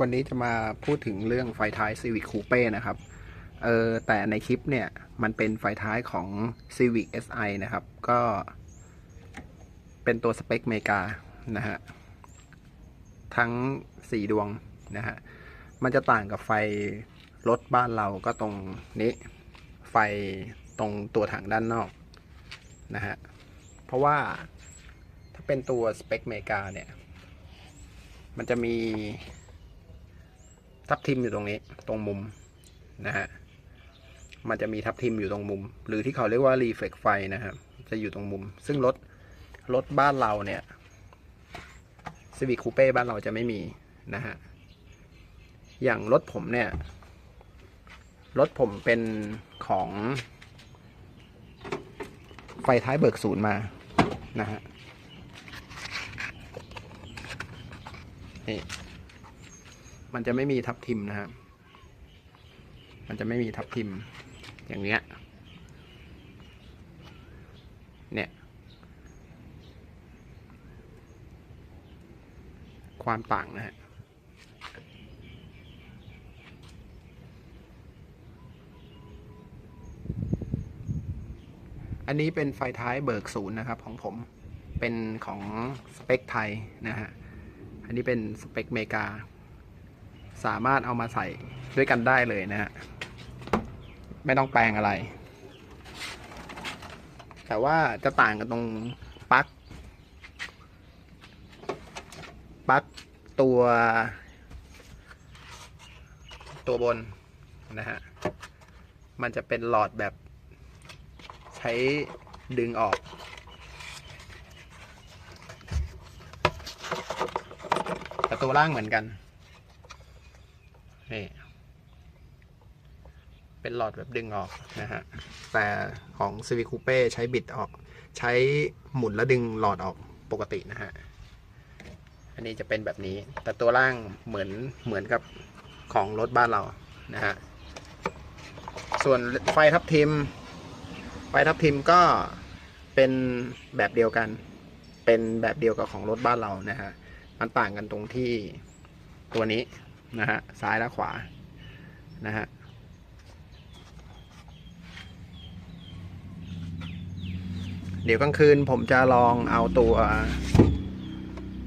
วันนี้จะมาพูดถึงเรื่องไฟท้าย Civic Coupe นะครับ เออแต่ในคลิปเนี่ย มันเป็นไฟท้ายของ Civic Si นะครับ ก็ เป็นตัวสเปคเมกานะฮะ ทั้ง 4 ดวงนะฮะ มันจะต่างกับไฟรถบ้านเราก็ตรงนี้ ไฟตรงตัวถังด้านนอกนะฮะ เพราะว่าถ้าเป็นตัวสเปคเมกาเนี่ย มันจะมี ทับทิมอยู่ตรงนี้ตรงมุมนะฮะมันจะมีทับทิมอยู่ตรงมุม หรือที่เขาเรียกว่ารีเฟกไฟนะครับจะอยู่ตรงมุม ซึ่งรถรถบ้านเราเนี่ยซีวิคูเป้บ้านเราจะไม่มีนะฮะอย่างรถผมเนี่ยรถผมเป็นของ ไฟท้ายเบิกศูนย์มานะฮะนี่ มันจะไม่มีทับทิมนะครับ มันจะไม่มีทับทิม อย่างเนี้ย เนี่ย ความต่างนะฮะอันนี้เป็นไฟท้ายเบิกศูนย์นะครับของผม เป็นของสเปคไทยนะฮะ อันนี้เป็นสเปคเมกา สามารถเอามาใส่ด้วยกันได้เลยนะฮะไม่ต้องแปลงอะไร แต่ว่าจะต่างกันตรงปลั๊กปลั๊กตัว ตัวบนนะฮะมันจะเป็นหลอดแบบใช้ดึงออกแต่ตัวล่างเหมือนกัน เป็นหลอดแบบดึงออกนะฮะ แต่ของ Civic Coupe ใช้บิดออก ใช้หมุนแล้วดึงหลอดออกปกตินะฮะ อันนี้จะเป็นแบบนี้ แต่ตัวล่างเหมือนเหมือนกับของรถบ้านเรานะฮะ ส่วนไฟทับทิม ไฟทับทิมก็เป็นแบบเดียวกัน เป็นแบบเดียวกับของรถบ้านเรานะฮะ มันต่างกันตรงที่ตัวนี้นะฮะ ซ้ายและขวานะฮะ เดี๋ยวกลางคืนผมจะลองเอาตัว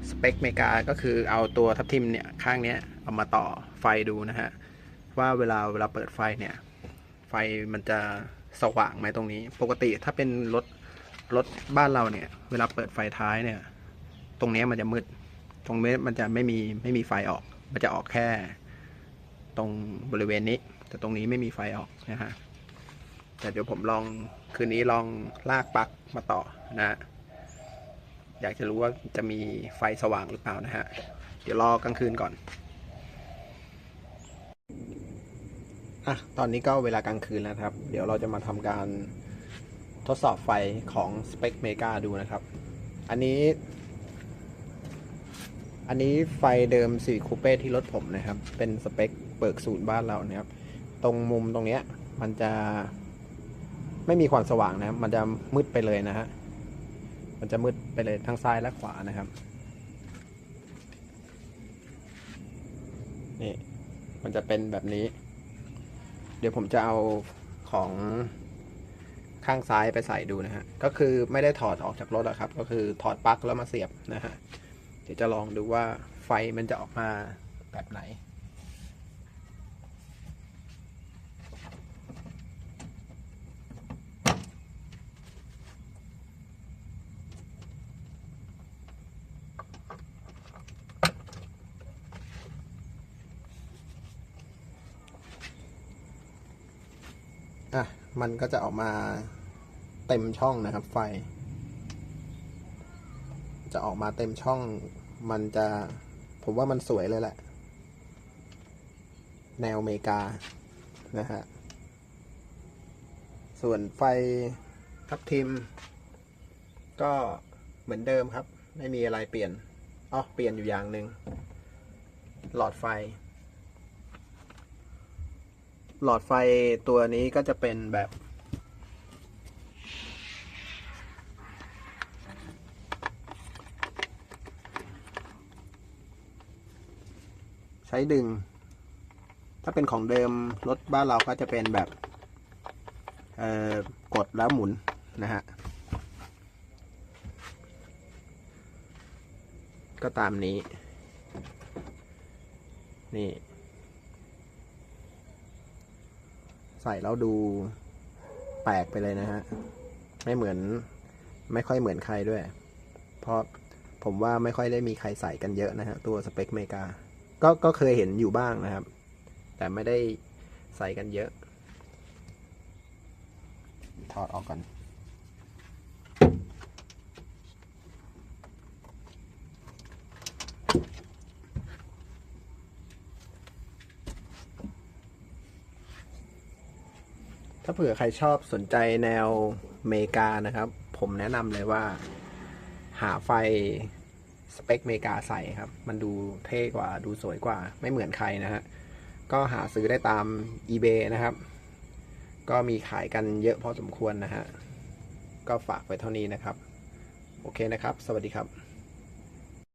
สเปคเมกาก็คือเอาตัวทับทิมเนี่ยข้างเนี้ยเอามาต่อไฟดูนะฮะ ว่าเวลาเวลาเปิดไฟเนี่ย ไฟมันจะสว่างไหมตรงนี้ ปกติถ้าเป็นรถรถบ้านเราเนี่ย เวลาเปิดไฟท้ายเนี่ย ตรงนี้มันจะมืด ตรงนี้มันจะไม่มีไม่มีไฟออก มันจะออกแค่ ตรงบริเวณนี้ แต่ตรงนี้ไม่มีไฟออกนะฮะ แต่เดี๋ยวผมลองคืนนี้ลองลากปลั๊กมาต่อนะฮะอยากจะรู้ว่าจะมีไฟสว่างหรือเปล่านะฮะ เดี๋ยวรอกลางคืนก่อน อะ ตอนนี้ก็เวลากลางคืนแล้วครับ เดี๋ยวเราจะมาทำการทดสอบไฟของ Spec Mega ดูนะครับ อันนี้ อันนี้ไฟเดิมสี่คูเป้ที่รถผมนะครับ เป็นสเปคเบิกศูนย์บ้านเรานะครับ ตรงมุมตรงเนี้ย มันจะ ไม่มีความสว่างนะครับ มันจะมืดไปเลยนะฮะ มันจะมืดไปเลยทั้งซ้ายและขวานะครับ นี่ มันจะเป็นแบบนี้ เดี๋ยวผมจะเอาของข้างซ้ายไปใส่ดูนะฮะ ก็คือไม่ได้ถอดออกจากรถอะครับ ก็คือถอดปลั๊กแล้วมาเสียบนะฮะ เดี๋ยวจะลองดูว่าไฟมันจะออกมาแบบไหน อะมันก็จะออกมาเต็มช่องนะครับ ไฟ จะออกมาเต็มช่อง มันจะ ผมว่ามันสวยเลยแหละ แนวอเมริกานะฮะส่วนไฟทับทิม ก็เหมือนเดิมครับ ไม่มีอะไรเปลี่ยนอ๋อเปลี่ยนอยู่อย่างหนึ่งหลอดไฟ หลอดไฟตัวนี้ก็จะเป็นแบบ ใช้ดึง ถ้าเป็นของเดิมรถบ้านเราก็จะเป็นแบบกดแล้วหมุนนะฮะ ก็ตามนี้ นี่ ใส่แล้วดูแปลกไปเลยนะฮะ ไม่เหมือน ไม่ค่อยเหมือนใครด้วย เพราะผมว่าไม่ค่อยได้มีใครใส่กันเยอะนะฮะ ตัวสเปคเมกา ก็ก็เคยเห็นอยู่บ้างนะครับ แต่ไม่ได้ใส่กันเยอะ ถอดออกก่อน ถ้าเผื่อใครชอบสนใจแนวเมกานะครับ ผมแนะนำเลยว่า หาไฟสเปคเมกาใส่ครับ มันดูเท่กว่าดูสวยกว่า ไม่เหมือนใครนะฮะ ก็หาซื้อได้ตาม eBay นะครับ ก็มีขายกันเยอะพอสมควรนะฮะ ก็ฝากไว้เท่านี้นะครับ โอเคนะครับ สวัสดีครับ